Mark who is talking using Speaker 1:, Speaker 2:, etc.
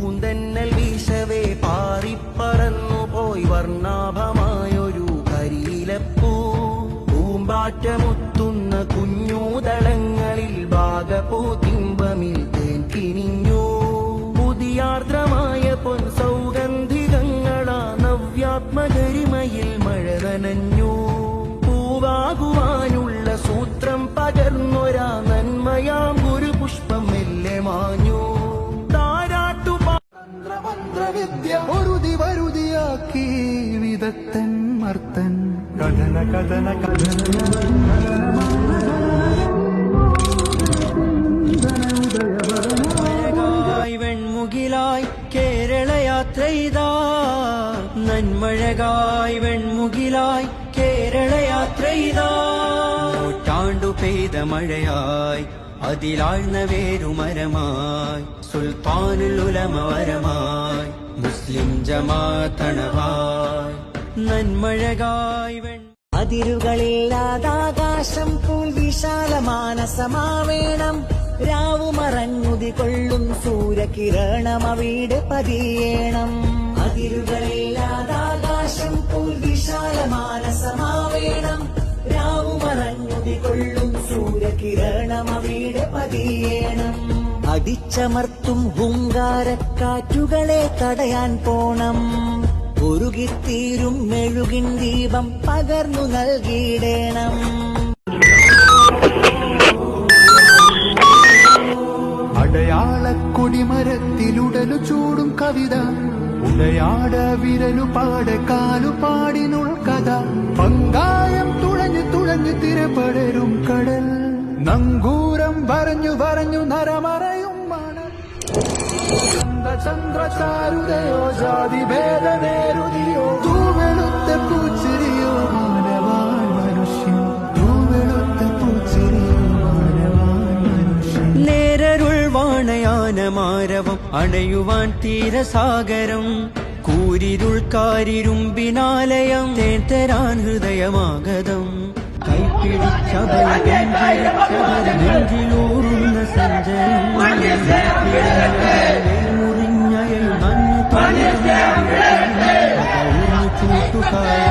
Speaker 1: പൂന്തന്നൽ വീശവേ പാറിപ്പറന്നു പോയി വർണാഭമായൊരു കരിയിലപ്പൂ. പൂമ്പാറ്റമുത്തുന്ന കുഞ്ഞൂതളങ്ങളിൽ ഭാഗപൂതിമ്പമിൽ തേൻ കിനിഞ്ഞു വിദഗ്ധൻ മർത്തൻ കഥന കഥന
Speaker 2: കഥന. വെൺമുകിലായി കേരള യാത്ര ചെയ്താ നന്മഴകായ് വെൺമുകിലായി കേരള യാത്ര ചെയ്താ നൂറ്റാണ്ടു പെയ്ത മഴയായി അതിലാഴ്ന്ന വേരുമരമായി. സുൽത്താനുൽ ഉലമ വരമായി. മുസ്ലിം ജമാതണവായി നന്മഴകായ് വെൺ
Speaker 3: അതിരുകളില്ലാതാകാശം പൂൽ വിശാലമാനസമാവേണം രാവുമറഞ്ഞുതി കൊള്ളും സൂര്യകിരണം അവിടെ പതിയേണം. അതിരുകളില്ലാതാകാശം പൂൽ വിശാലമാനസമാവേണം രാവുമറഞ്ഞുതി കൊള്ളും സൂര്യകിരണം അവിടെ പതിയേണം. അടിച്ചമർത്തും ഹുങ്കാരക്കാറ്റുകളെ തടയാൻ പോണം. ഉരുകിത്തീരും മെഴുകിൻ ദീപം പകർന്നു നൽകിയിടേണം.
Speaker 1: അടയാളക്കൊടിമരത്തിലുടലു ചൂടും കവിത ഉടയാട വിരലു പാട കാലു പാടിനുൾ കഥ. പങ്കായം തുഴഞ്ഞു തുഴഞ്ഞു തിരപടരും കടൽ നങ്കൂരം പറഞ്ഞു പറഞ്ഞു നരമറയും മണൽ. ചന്ദ്രചാരുതയോ ജാതി ഭേദനേരുതിയോ തൂവെളുത്ത പൂച്ചിരിയോ മാനവാൻ മനുഷ്യൻ തൂവെളുത്ത പൂച്ചിരിയോ മാനവാൻ മനുഷ്യൻ
Speaker 2: നേരരുൾ വാണയാനമാരവം അണയുവാൻ തീരസാഗരം കൂരിരുൾ കാരിരുമ്പിനാലയം തേത്തരാൻ ഹൃദയമാഗതം കൈപ്പിടിച്ചവർ നെഞ്ചിലൂറുന്ന സഞ്ചയം 看 来